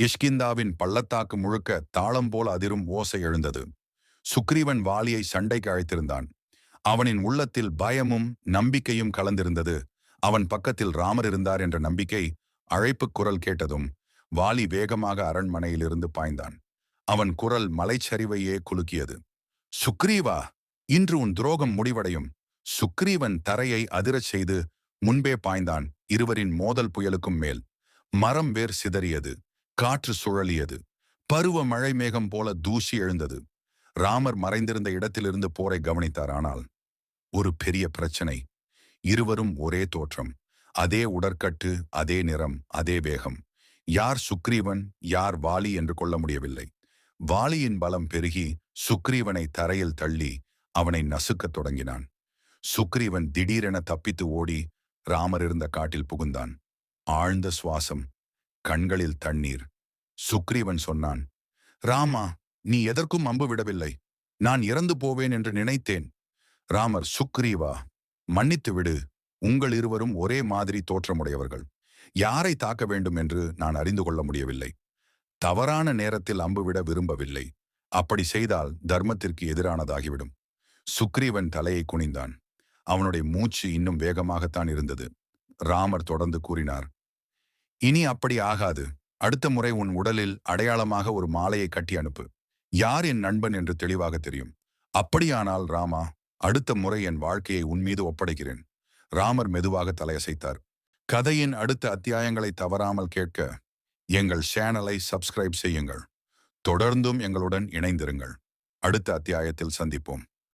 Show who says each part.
Speaker 1: கிஷ்கிந்தாவின் பள்ளத்தாக்கு முழுக்க தாளம் போல் அதிரும் ஓசை எழுந்தது. சுக்ரீவன் வாலியை சண்டைக்கு அழைத்திருந்தான். அவனின் உள்ளத்தில் பயமும் நம்பிக்கையும் கலந்திருந்தது. அவன் பக்கத்தில் ராமர் இருந்தார் என்ற நம்பிக்கை அழைப்புக் குரல் கேட்டதும் வாலி வேகமாக அரண்மனையிலிருந்து பாய்ந்தான். அவன் குரல் மலைச்சரிவையே குலுக்கியது. சுக்ரீவா இன்று உன் துரோகம் முடிவடையும். சுக்ரீவன் தரையை அதிரச் செய்து முன்பே பாய்ந்தான். இருவரின் மோதல் புயலுக்கும் மேல். மரம் வேர் சிதறியது. காற்று சுழலியது. பருவ மழை மேகம் போல தூசி எழுந்தது. ராமர் மறைந்திருந்த இடத்திலிருந்து போரை கவனித்தார். ஆனால் ஒரு பெரிய பிரச்சனை. இருவரும் ஒரே தோற்றம். அதே உடற்கட்டு அதே நிறம் அதே வேகம். யார் சுக்ரீவன் யார் வாலி என்று கொள்ள முடியவில்லை. வாலியின் பலம் பெருகி சுக்ரீவனை தரையில் தள்ளி அவனை நசுக்கத் தொடங்கினான். சுக்ரீவன் திடீரென தப்பித்து ஓடி ராமர் இருந்த காட்டில் புகுந்தான். ஆழ்ந்த சுவாசம் கண்களில் தண்ணீர் சுக்ரீவன் சொன்னான் ராமா நீ எதற்கும் அம்பு விடவில்லை. நான் இறந்து போவேன் என்று நினைத்தேன். ராமர் சுக்ரீவா மன்னித்து விடு. உங்கள் இருவரும் ஒரே மாதிரி தோற்றமுடையவர்கள். யாரை தாக்க வேண்டும் என்று நான் அறிந்து கொள்ள முடியவில்லை. தவறான நேரத்தில் அம்பு விட விரும்பவில்லை. அப்படி செய்தால் தர்மத்திற்கு எதிரானதாகிவிடும். சுக்ரீவன் தலையை குனிந்தான். அவனுடைய மூச்சு இன்னும் வேகமாகத்தான் இருந்தது. ராமர் தொடர்ந்து கூறினார் இனி அப்படி ஆகாது. அடுத்த முறை உன் உடலில் அடையாளமாக ஒரு மாலையை கட்டி அனுப்பு. யார் என் நண்பன் என்று தெளிவாக தெரியும். அப்படியானால் ராமா அடுத்த முறை என் வாழ்க்கையை உன் மீது ஒப்படைக்கிறேன். ராமர் மெதுவாக தலையசைத்தார். கதையின் அடுத்த அத்தியாயங்களை தவறாமல் கேட்க எங்கள் சேனலை சப்ஸ்கிரைப் செய்யுங்கள். தொடர்ந்தும் எங்களுடன் இணைந்திருங்கள். அடுத்த அத்தியாயத்தில் சந்திப்போம்.